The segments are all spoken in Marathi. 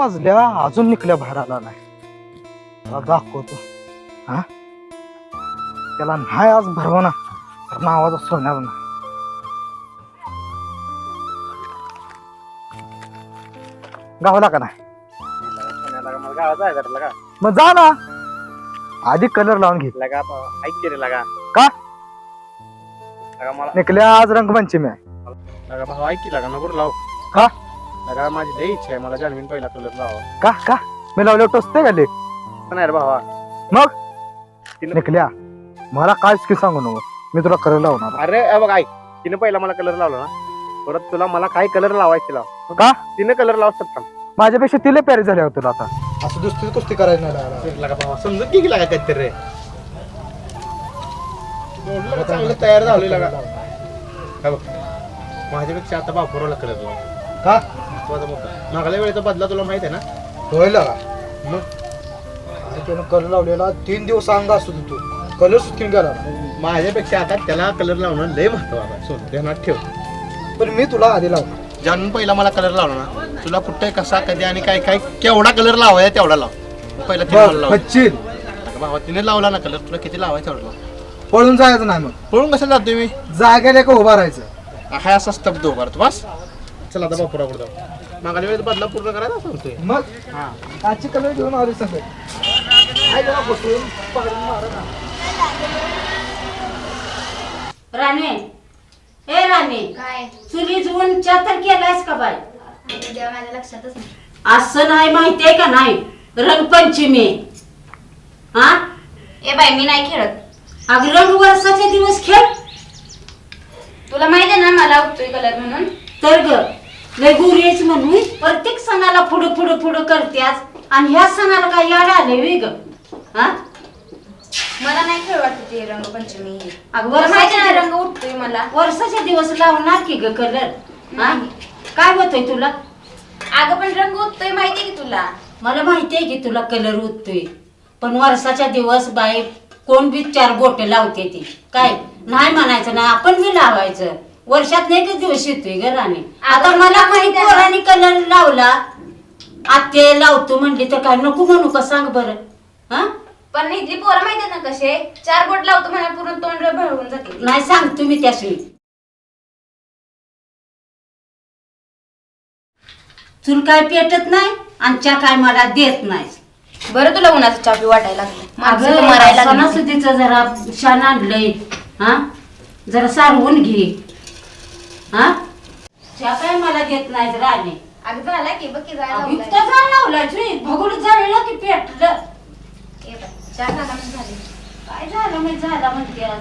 वाजल्या अजून निकल्या बाहेर आला नाही. दाखवतो. हा? त्याला नाही आज भरवना तर नावाचा सोन्याचा नाही. गावाला का नाही मग जा ना. आधी कलर लावून घे. लगा ऐक की? रे लगा का? लगा मला निकल्या आज रंगपंचमी आहे. लगा भाऊ ऐक की? लगा नको लाव का? लगा माझी लई इच्छा आहे. मला जान्हवीन पहिला कलर लावा. का? का? मी लावले टोचते का ले नाही रे भावा. मग? तिनं- निकल्या मला कायच की सांगू नको. मी तुला कलर लावणार. अरे अ बघ ऐक. तिने पहिला मला कलर लावला ना. परत तुला मला काय कलर लावायचे लाव का? तिने कलर लावू शकता माझ्यापेक्षा तिला प्यारे झाले होते तुला आता. असं दुसरी कुस्ती करायची नाही लगा भावा. समजून की लागा काहीतरी रे. एवढं चांगलं तयार झालं लगा. बघ. माझ्यापेक्षा आता बापरवला कलर लाव. का? महत्त्वाचा मुद्दा. मागल्या वेळेचा बदला तुला माहीत आहे ना? होईल का मग? त्यानं कलर लावलेला तीन दिवस अंग असतो तू. कलर सुटून गेला. माझ्यापेक्षा आता त्याला कलर लावणं लय महत्वाचं आहे. सोड ध्यानात ठेव. पण मी तुला आधी लावणार जाणून पहिला मला कलर लावला ना. तुला कुठे कसा कधी आणि काय काय केवढा कलर लावायचा तेवढा लाव. पहिला तिने मला लावला. अगं भावा तिने लावला ना कलर तुला किती लावायचा तेवढा लाव. पळून जायचं नाही मग. पळून कसं जातोय मी? जागेला का उभा राहायचं. हाय असा स्तब्ध उभा राहतो. बस. चला आता बापुरा पुढे जाऊ. मागल्या वेळेस बदला पूर्ण करायला सांगतोय मग? हा. काची कलर घेऊन आली सगळे. राणे हे राणे काय? उंचा तर केलायस का बाई? देवा माझ्या लक्षातच नाही. असं नाही माहितीये का नाही? रंगपंचमी. हा? ए बाई मी नाही खेळत. अग रंग वर्षाचे दिवस खेळ. तुला माहिती आहे ना मला उठतोय कलर म्हणून. तर ग लय गुरेच म्हणून. प्रत्येक सणाला पुढं पुढं पुढं करत्यास आणि ह्या सणाला काय याड आले वे ग? हा? मला नाही खेळ वाटत ते रंगपंचमी. ही. अगं माहिती वर्षाचे ना रंग उठतोय मला. वर्षाचे दिवस लावणार की ग कलर हा? काय होतोय तुला? अगं पण रंग उठतोय माहितीये की तुला? मला माहिती आहे की तुला कलर उठतोय. पण वर्षाच्या दिवस बाई कोण बी चार बोट लावते ती. काय? नाही म्हणायचं नाही. आपण बी लावायचं. वर्षात एकच दिवस येतोय ग राणी. आता मला माहिती आहे कलर लावला. आते लावतो म्हणली तर काय नको म्हणू का सांग बरं. हा? पण इथली पोरं माहिती ना कसे चार बोट लावतो मला पूर्ण तोंड भरवून जाते. नाही सांग तुम्ही त्याशी चूल काय पेटत नाही आणि च्या काय मला देत नाही. बरं तुला उन्हाचं चापी वाटायला लागलं. माणसं तर अगं मरायला लागली. सणासुदीचं जरा शान आणलंय. हा? जरा सारवून घे. हा? काय मला देत नाही राणे. अगं झाला की बघ की जायला युक्त जाळ लावला जुई. भगुड जळलं की पेटलं. ए बाई, झाला म्हणजे झाले. काय झालं मी झालं म्हणते आज?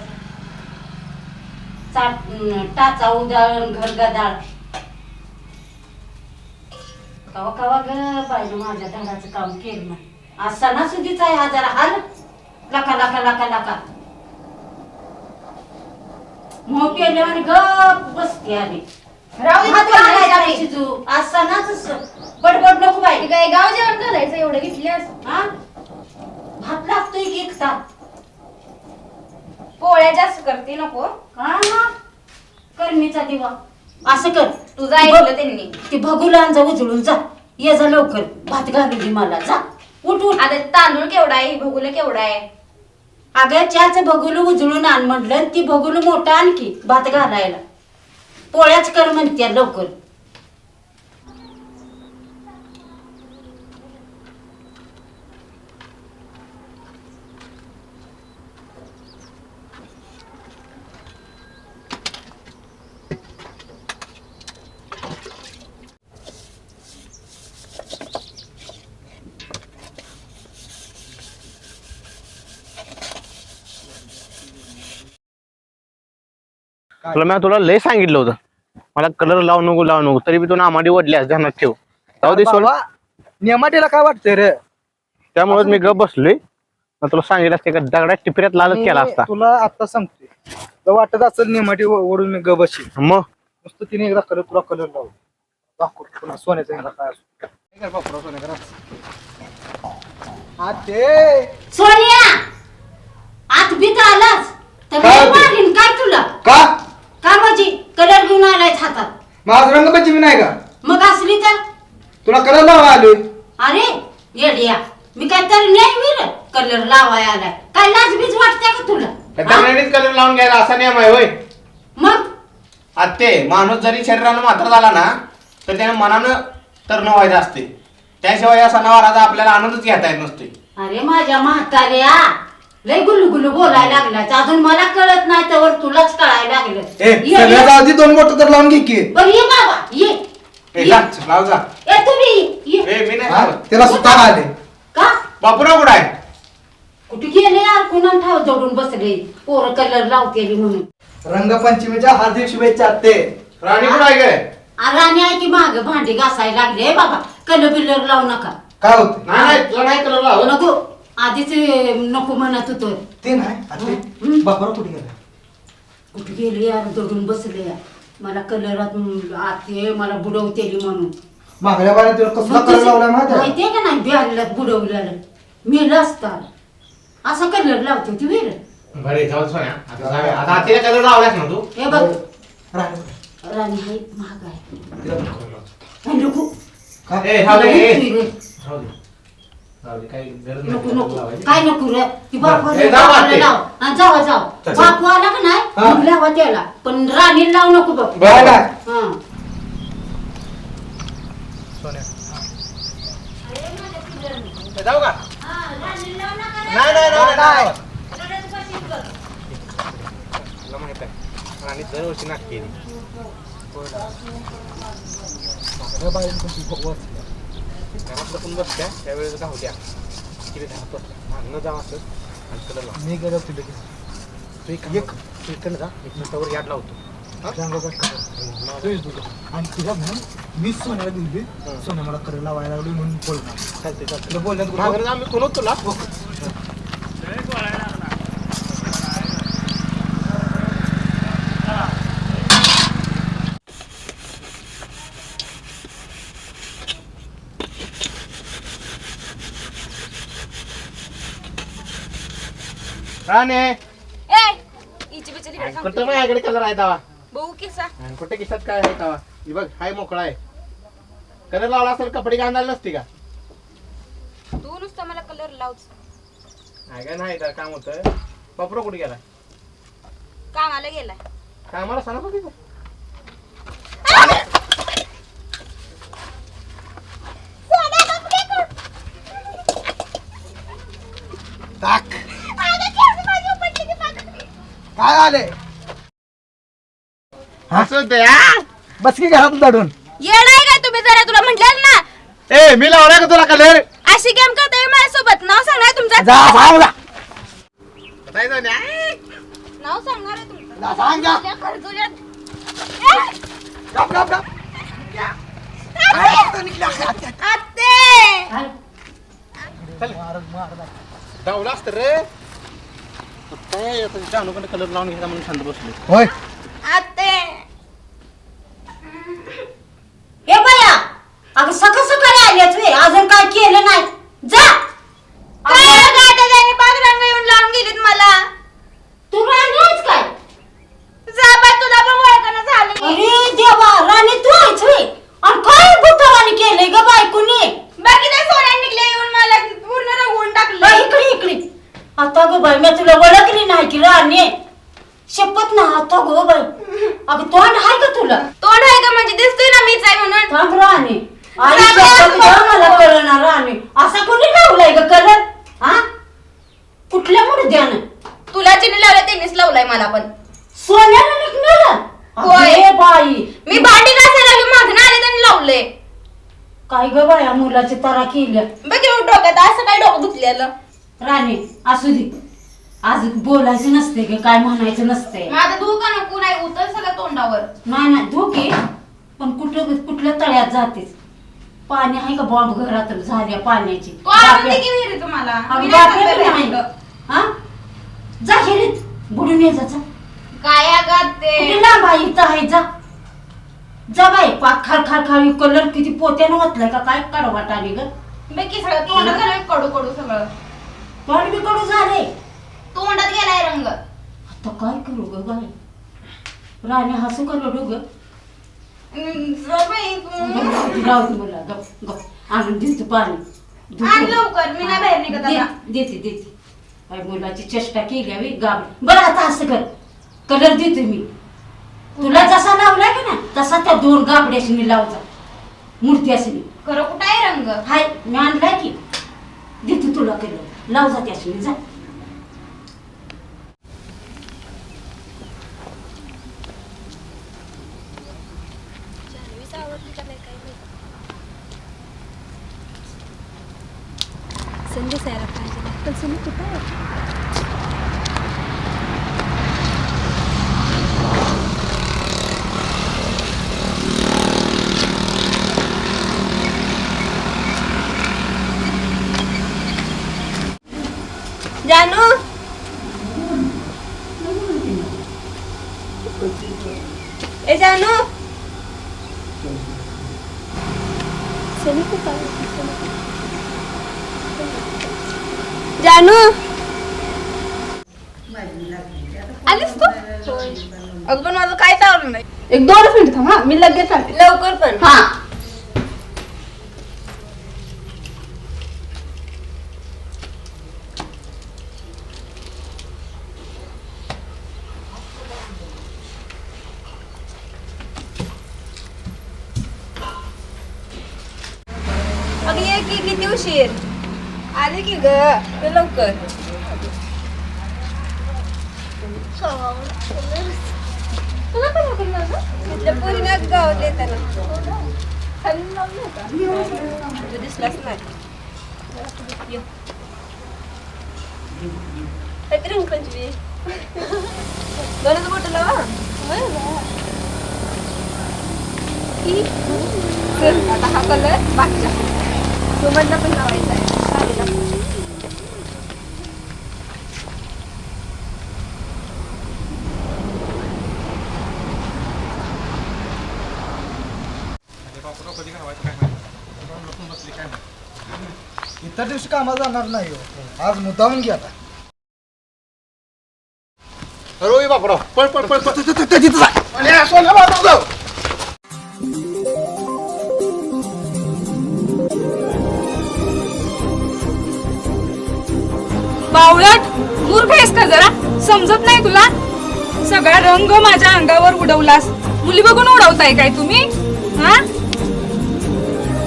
चाट अं, टाचा उदाळण घर गदाळ कवा कवा ग पाहिजे माझ्या धडाचं काम केलं नाही आज सणासुदीचा आहे हा जरा. हाल लका लका लका लका. मोह पेले आणि गप बसते आली राहू दे भात तुला घालायचा नाही शिजू. आज सणाच बडबड नको बाई. ते काय गाव जेवण घालायचं एवढं घेतल्यास हा? भात लागतोय की एकटा पोळ्या जास्त करते नको. हा ना? करणीचा दिवा. असं कर. तुझं ऐकलं त्यांनी. ती भगुला जा उजळून जा. ये जा लवकर. भात घालू दे मला. जा. उठ उठ. आता तांदूळ केवढा आहे? भगुलं केवढा आहे? अगं चहाचं भगुलं उजळून आण म्हटलं ती भगुलं मोठं आणखी भात घालायला. पोळ्याच कर म्हणते लवकर. तुला मी तुला लय सांगितलं होतं. मला कलर लावू नको लावू नको. तरी बी तू नामाडी वडल्यास ध्यानात ठेव. जाऊ दे सोड. नेमाटीला काय वाटतंय रे? त्यामुळे मी गप बसलोय. मग तुला सांगितलं असते का दगडात टिपऱ्यात लालच केला असता. तुला आता सांगतोय. जर वाटत असेल नेमाटी ओढून मी गबशी मग? नुसतं तिने एकदा कलर तुला कलर लावू दाखव पुन्हा सोन्याचा एकदा काय असतो. कर बापरा, सोन्याचा राहतो. आते सोनिया आत बीत आलाच तर? मारीन काय तुला? का? का म्हणजे कलर घेऊन आलाय हातात. माझं रंगपंचमी नाही का? मग असली तर? तुला कलर लावा आलोय. अरे येड्या मी काय तर नाही वीर कलर लावाय आलाय. काय लाजबीज वाटते का तुला? हा? कलर लावून घ्यायला असा नियम आहे होय? मग? आत्ते माणूस जरी शरीरानं मात्र झाला ना तर त्याने मनानं तर व्हायचं असते. त्याशिवाय या सणावाराचा आपल्याला आनंदच घेता येत नसते. अरे माझ्या म्हाताऱ्या लय गुल्लू गुल्लू बोलायला लागलाच अजून मला कळत नाही तर तुलाच कळायला लागलं. ए ये, सगळ्यात ये. आधी दोन बोट तर लावून घे की. बरं ये बाबा ये. ए, ये. जा, लाव जा. ए, तुम्ही ये. ए मी नाही हा? लावत. त्याला सुद्धा आले. का? बापूराव कुठं आहे? कुठे गेले यार? कुणा ठाव जोडून बसले? पोरं कलर लावतेली म्हणून. रंगपंचमीच्या हार्दिक शुभेच्छा आते राणी कुठं आहे आणि आहे की माग. भांडी घासायला लागले. "ए बाबा कलर बिलर लावू नका. काय होते नाही नाही तुला नाही कलर लावत. नको. आधीच ए, नको म्हणत होतो. ते नाही आते हम्म. बापरा कुठे गेला? कुठे गेले यार? जोडून बसले यार. मला कलरात म, आते मला बुडवतेली म्हणून. मागल्या बाऱ्या तुला कसला कलर लावलाय माहिती आहे? माहितीये का नाही बिहारला बुडवलेलं? मेलं असतं. असा कलर लावते ती वीर बरे जाऊ दे सोन्या. आता जाऊया. आता कलर लावलास ना तू? हे बघ. राणी राणी हाय महाग आहे. तिला हे नको? ए राहू दे ए. नको रे. राहू दे. राहू दे, काही गरज नाही नको नको. काय नको रे ती बापू ए, जाऊ आते. लाव हा, जावा चल. बापू आला का नाही हा. मग लावा त्याला पण राणीला लावू नको बघ बरं काय? हा सोन्या जाऊ का नाही नाही नाही नाही तुला माहीत आहे राणी दरवर्षी नाटक कशी भगवत. घरात बसून बसत्या त्यावेळेस का होत्या. किती धावत बसल्या मागणं जावं असं. आणि कलर लाव मी गेलो तुला की. तू एक एक. तू जा. एक मिनिटावर याड लावतो. तेच तुझं. आणि तुला म्हणून मी सोन्याला दिली. सोन्या मला कलर लावायला लागली म्हणून बोलणार. चालते चालते बोलण्यात जा मी कोण तुला? राणे. ए इची बिची तिकडे सांग. कुठं माझ्याकडे कलर आहे तवा? बघू किसा. आणि कुठे किशात काय आहे तवा? ही बघ हाय मोकळा आहे. कलर लावला असेल कपडे घालायला नसते का? तू नुसतं मला कलर लावच. नाही काय नाही तर काम होतं. बापरो कुठे गेला? कामाला गेलाय. काय मला सांगत होती का? टाक काय आले? असं ते आ! बस की घरात दडून येणार काय तुम्ही जरा? तुला म्हटलं ना. ए मी लावला का तुला कलर? अशी गेम करताय माझ्यासोबत? नाव सांगणार तुमचं. जा सांग जा. नाव सांगणार आहे तुमचं. जा, सांग जा. तुझ्या खरजुल्यात. गप, गप, गप. आत्ते. काय? धावला असतं रे. काय आता जानूकडे कलर लावून घ्यायचा म्हणून शांत बसलो होय आत्ते ए बया अगं सकाळ सकाळी आल्याच वे अजून काय केलं नाही जा काय अगं, काय त्याने पाच रंग येऊन लावून गेलीत मला तू राणीच काय जा बा तुला पण ओळखणं झालं नाही. अरे देवा राणी तू आहेस वे आणि काय बुटावानी केलंय ग बायकोनी बाकी त्या सोन्या निघले येऊन मला पूर्ण रंगवून टाकलं बाई, इकडे इकडे आता गो बाई मी तुला ओळखली नाही की राणी शपथ ना आता गो बाई अगं तोंड आहे का तुला तोंड आहे का म्हणजे दिसतोय ना मीच आहे म्हणून थांब राणी आई राणी, शपथ अगं. गं, मला कळणार राणी असा कोणी लावलाय ग कलर हा कुठल्या मुडद्यानं तुला चिनी लावलं त्यांनीच लावलाय मला पण. सोन्याला निघणार होय. अरे बाई. मी भांडी घासायला लागली मागणं आले त्यांनी लावले. काय ग बाया मुलाची तरा केल्या. बघ एवढं डोक्यात असं काय डोकं दुखलेलं. राणी असू दे. आज बोलायचं नसते काय म्हणायचं नसते माझं धुका नको नाही उतर सगळं तोंडावर. नाही नाही धोके पण कुठं कुठल्या तळ्यात जातेस? पाणी आहे का बॉम्ब घरात झाल्या पाण्याची. तू आणून दे बापरे. की विहिरीत मला? अगं मी नाही बापरे सांगत पण नाही. भांडं. हा? जा बुडून ये जा जा. काय अगं ते? कुठे लांब आहे इथं आहे जा. जा बाई पाक खाल खाल खाल कलर किती पोत्यानं ओतलाय का? काय कडवाट आली ग? बेकी सगळं तोंडात घालून कडू कडू सगळं. तोंड बी कडू झाले तोंडात गेलाय रंग. आता काय करू ग बाई? राणे हसू का रडू ग? जा बाई. राहू दे मला गप गप आणून देतो पाणी. आण. लवकर, मी नाही बाहेर निघत दे-. देते देते. काय मुलाची चेष्टा केली हवी गाब बरं आता असं कर. कलर देते मी. तुला जसा लावलाय का ना तसा त्या दोन गाबड्याशी मी लावजा मूर्ती मी. खरं कुठं आहे रंग? हाय मी आणलाय की. देते तुला कलर. लाव जा त्याशी जा संधी यायला पाहिजे पण संधी कुठं आहे जानू? ए जानू? जानू? आलीस तू अगं पण माझं काय चालू नाही. एक दोनच मिनिट थांब हा. मी लगेच आले लवकर पण. हा अगं ये की किती उशीर आले की ग ये लवकर तिथल्या पोरीने गावात येताना तू दिसलाच नाही ये. काहीतरी रंग पंचमी दोनच बोट लावा. आता हा कलर बाकीच्या सुमनला पण लावायचा आहे. इतर दिवशी कामाला जाणार नाही हो. आज मुद्दामून घ्या पळ पळ पळ पळ. बाजूला जाऊ. बावळट मूर्ख आहेस का जरा? समजत नाही तुला? सगळा रंग माझ्या अंगावर उडवलास. मुली बघून उडवताय काय तुम्ही? हा?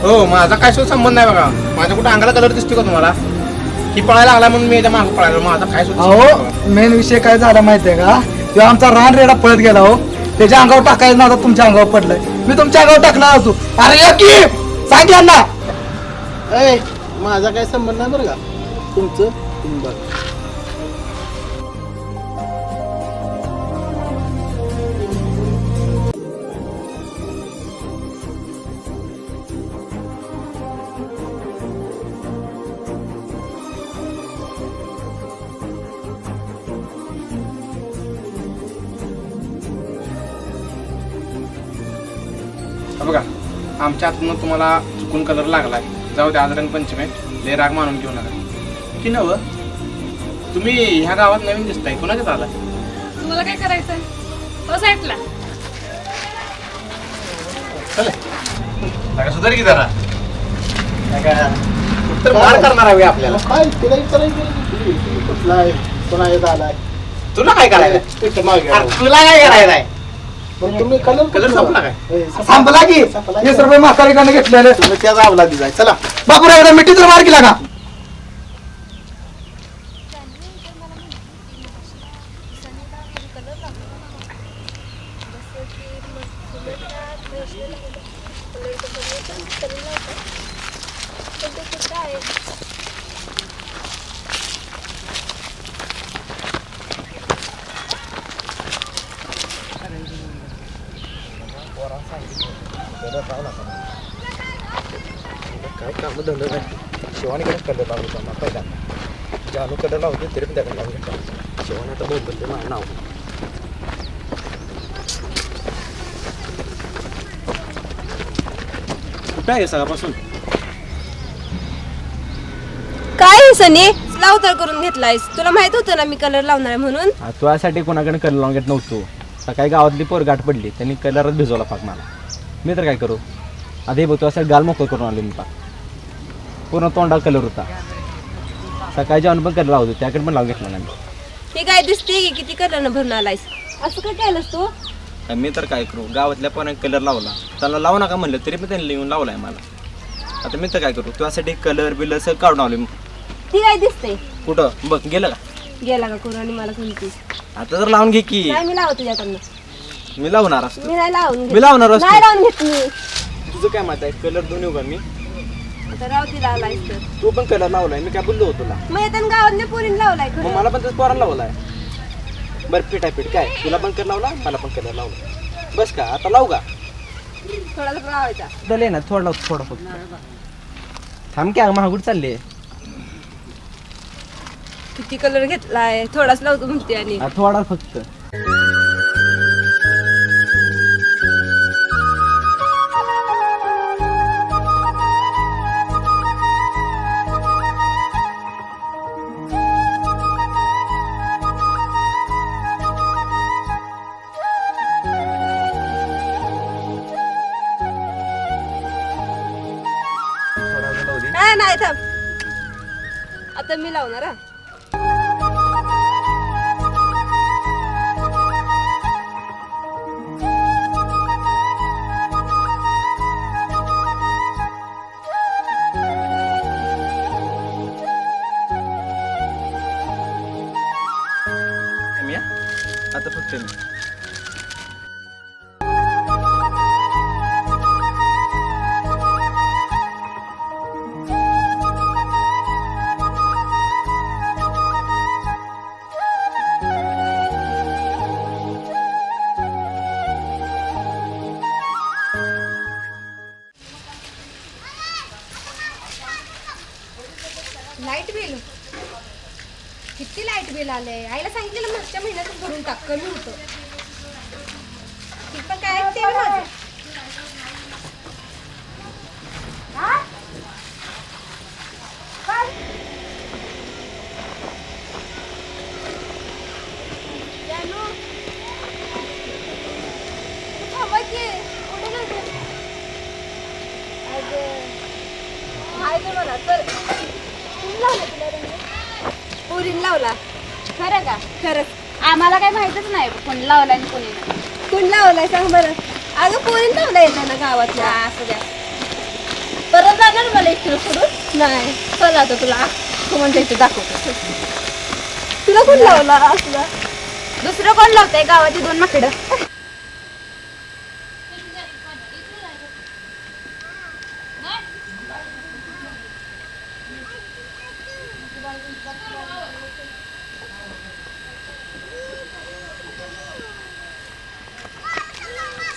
हो माझा काय सुद्धा संबंध नाही बघा. माझ्या कुठे अंगाला कलर दिसतो का तुम्हाला? ही पळायला लागला म्हणून मी याच्या मागे पळायला माझा काय सुद्धा संबंध नाही बघा. अहो मेन विषय काय झाला माहितीये का? किंवा आमचा रान रेडा पळत गेला हो. त्याच्या अंगावर टाकायचं ना आता तुमच्या अंगावर पडलंय. मी तुमच्या अंगावर टाकला होतो अरे या की! सांग यांना! ए माझा काय संबंध नाही बरं का? तुमचं तुम्ही बघा. आमच्या हातून तुम्हाला चुकून कलर लागलाय. जाऊ द्या आज रंगपंचमी आहे. लय राग मानून घेऊ नका. की नव तुम्ही ह्या गावात नवीन दिसताय. कोणाच्यात आला तुम्हाला काय करायचंय? हो साईडला. नका सुधार की जरा. तर मार करणार आहे आपल्याला. काय तिला विचारायचं कुठला आहे कोणा येत आलाय? तुला काय करायचं. तुला काय करायचं तुम्ही कलर कलर संपला काय? ए, संपला. थांबला की. संपला. वीस रुपये घेतलेले. तुम्ही त्या जावला दिलाय चला. बापूरा एकदा मिठीचा मार केला का काय काम धंदा नाही. तरी पण त्याकडे लावून शिवानी आता बोलतो माझं नाव. कुठं आहे सकाळपासून? काय सनी? लावतर करून घेतलायस. तुला माहीत होतं ना मी कलर लावणार आहे म्हणून? तुझ्यासाठी कोणाकडे कलर लावून घेत नव्हतो. सकाळी गावातली पोर गाठ पडली. त्यांनी कलरच भिजवला पाक मला. मी तर काय करू? हे बघ तुझ्यासाठी गाल मोकळ करून आलो मी पाक. पूर्ण तोंडा कलर होता. सकाळी जेवण पण कलर लावतो त्याकडे पण लावून घेतला नाही मी. हे काय दिसते की किती कलर भरून आलायस? असं काय केलंस तू? मी तर काय करू गावातल्या पोराने कलर लावला. त्याला लावू नका म्हणलं तरी पण त्यांनी लिहून लावलाय मला. आता मी तर काय करू तुझ्यासाठी कलर बिलर सगळं काढून आलो मी. ती काय दिसते कुठं? बघ गेलं का? गेला का कोणाने मला सांगते आता तर लावून घे की. नाही मी लावतो तुझ्याकडनं मी लावणार असतो. मी नाही लावून घेत. मी लावणार असतो. नाही लावून घेत मी. तुझं काय मत आहे? कलर दोन येऊ का मी. आता राव ती लावलायस तर तू पण कलर लावलाय मी काय बोललो होतो तुला? मग येताना गावातल्या पोरीने लावलाय मग खरं मला पण तसं पोराला लावलाय. बरं पीठ आहे पीठ काय? तुला पण कलर लावला? मला पण कलर लावला. बस का आता लावू का? थोडासा लावायचा झाले ना थोडा लाव थोडा फक्त. थांब क्या महागूड चालले किती कलर घेतलाय? थोडाच लावतो म्हणते आणि. थोडा फक्त. मी लावणार हा. Light bill? किती लाइट बिल आलंय आईला सांगितलेलं मागच्या महिन्यातच भरून टाक कमी होतं. ती पण काय ऐकते बे माझं. हा? काय? जानू. तू थांबा की. कुठे गेलते? अगं. हाय गं मला तर कोणी लावलं तुला रंग? पोरीने लावला खरं का खरंच आम्हाला काय माहितच नाही कोणी लावला आणि कोणी नाही. कोण लावलाय सांग बरं. अगं पोरीने लावला येतं ना गावातल्या असं द्या. परत जाणार मला इकडे सोडून? नाही. चल आता तुला. तू म्हणजे इथे दाखवतो तुला कोण लावला असला? दुसरं कोण लावतंय गावाची दोन माकडं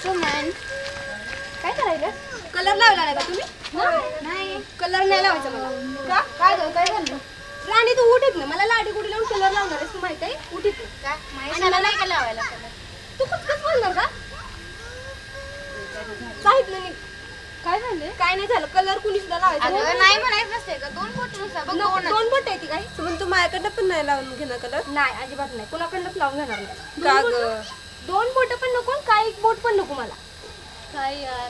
सुमन काय करायचं कलर लावला नाही का तुम्ही नाही कलर नाही लावायचा मला का काय गं, काय झालं राणी तू उठत ना मला लाडी गुडी लावून कलर लावणार आहेस तू माहीत आहे उठीत ना आणि मला नाही का लावायला तू खुदकच बोलणार का सांगितलं नाही काय झालं काय नाही झालं कलर कुणी सुद्धा लावायचा अगं नाही म्हणायचं नसते का दोन बोटनुसार बघ नको, दोन दोन बोट आहे ती काय पण तू माझ्याकडनं पण नाही लावून घेणार कलर नाही अजिबात नाही कुणाकडनंच लावून घेणार नाही का ग दोन बोट पण नको आणि काय एक बोट पण नको मला काय यार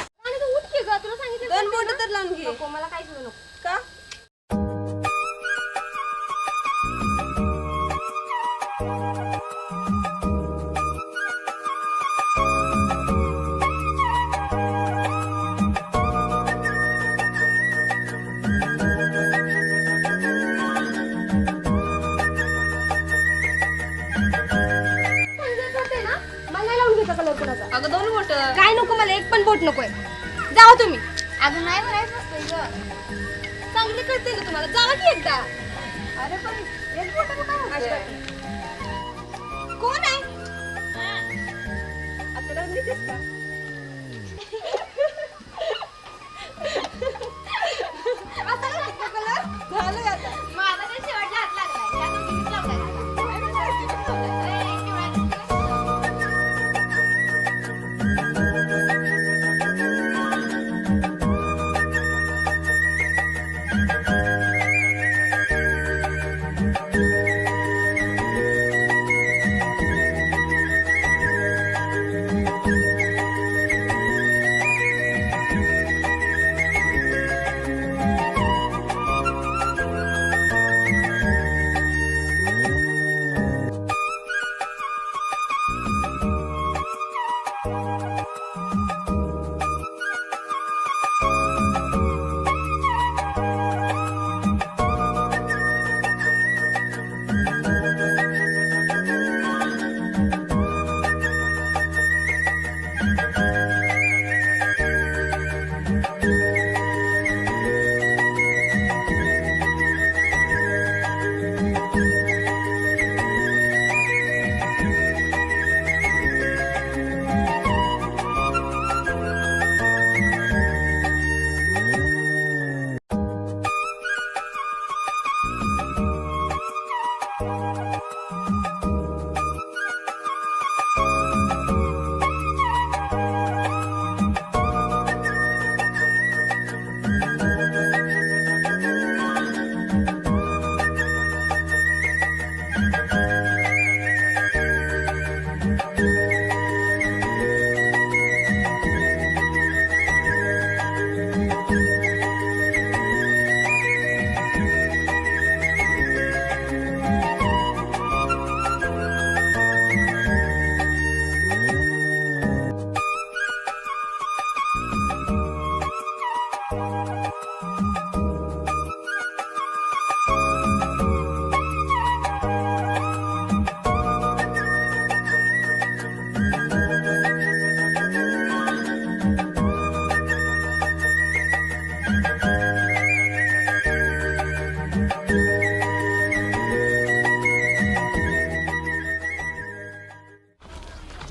फुकट नकोय. जावा तुम्ही. अगं नाही म्हणायचं चांगली कळते ना तुम्हाला. जावा की एकदा. अरे पण कोण आहे? आपल्याला दिसत. का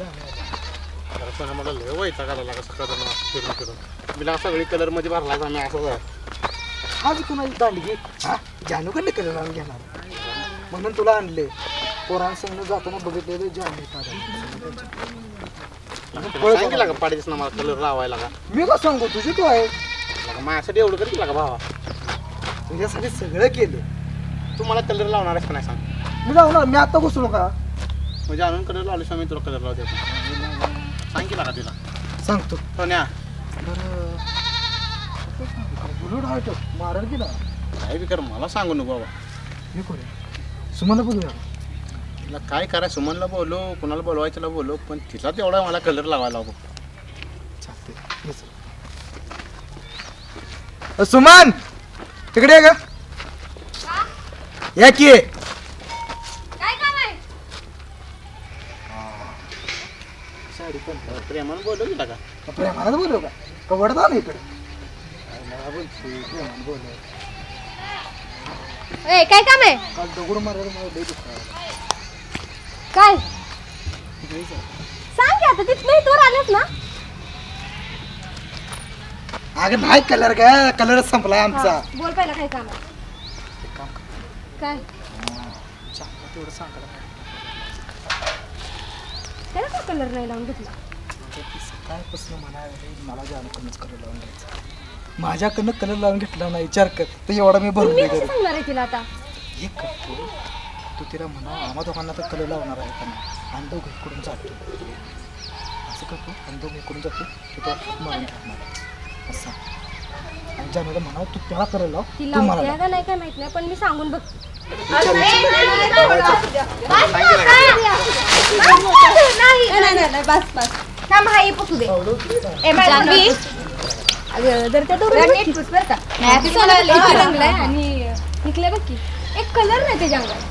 खरं सांगा मला लय व्हायचा का लागा सकाळ फिरून फिरून. मी सगळी कलरमध्ये भरला आम्ही असं. आहे. आज कुणाची दांडगी? हा? जानूकडे कलर लावून घेणार. म्हणून तुला आणले. पोरांसंग जाताना बघितलेले जानू सांगितलं लागा पाडीस ना मला कलर लावायला का? मी का सांगू? तुझी तू आहे. माझ्यासाठी एवढं करी लागा भावा? तुझ्यासाठी सगळं केलं. तू मला कलर लावणार आहेस का नाही सांग? मी ना मी आता घुसलो का? म्हणजे आणून कलर लावल्याशिवाय मी तुला कलर लावते सांग की लागा तिला. सांगतो. सोन्या मारल की ना काय बी कर मला सांगू नको बाबा. सुमनला बोलूया तिला काय करायचं सुमनला बोलो कुणाला बोलवायचं तिला बोलो पण तिला तेवढा मला कलर लावायला हवं. चालते सुमन! तिकडे का या की काय काम आहे साडी पण प्रेमानं बोलव की लागा प्रेमानं बोलू का? का वडता ना इकडे? मला बोलते प्रेमानं बोलव ए काय काम आहे? काल दगड मारायला मला लई दुखा काय? सांग की आता तिथं इथवर आलेस ना. अगं नाही कलर काय? कलर संपला आमचा. बोल पहिला काय काम आहे. एक काम कर. काय? चांगलं तेवढं सांगायला त्याला का कलर नाही लावून घेतला? सकाळपासून मला कलर लावून घ्यायचा माझ्याकडनं कलर लावून घेतला नाही विचार कर तर एवढा मी भरून मी नाही कसं करेन. सांगणार आहे तिला आता करतो तू तिला म्हणा आम्हा दोघांना तर कलर लावणार आहे का नाही आणि दोघं इकडून जातो असं करतो आणि दोघं इकडून जातो तू तो मारून टाकणार असं आणि म्हणावं तू त्याला कलर लाव ती तू मला लावते. का नाही काय माहीत नाही पण मी सांगून बघ बस बस थांब हा ये पकू दे. ए अगं जर त्या दोघं नीट पुस बरं का. नाही सोना रंगलाय आणि निकले बघ की एक कलर नाही त्याच्या अंगात.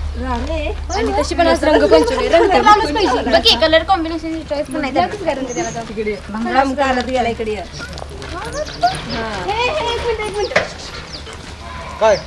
आणि तशी पण असं रंग तर लावलंच पाहिजे. बघ कलर कॉम्बिनेशन चॉईस पण नाही त्याला. इकडे हे हे एक मिनिट एक मिनिट. काय?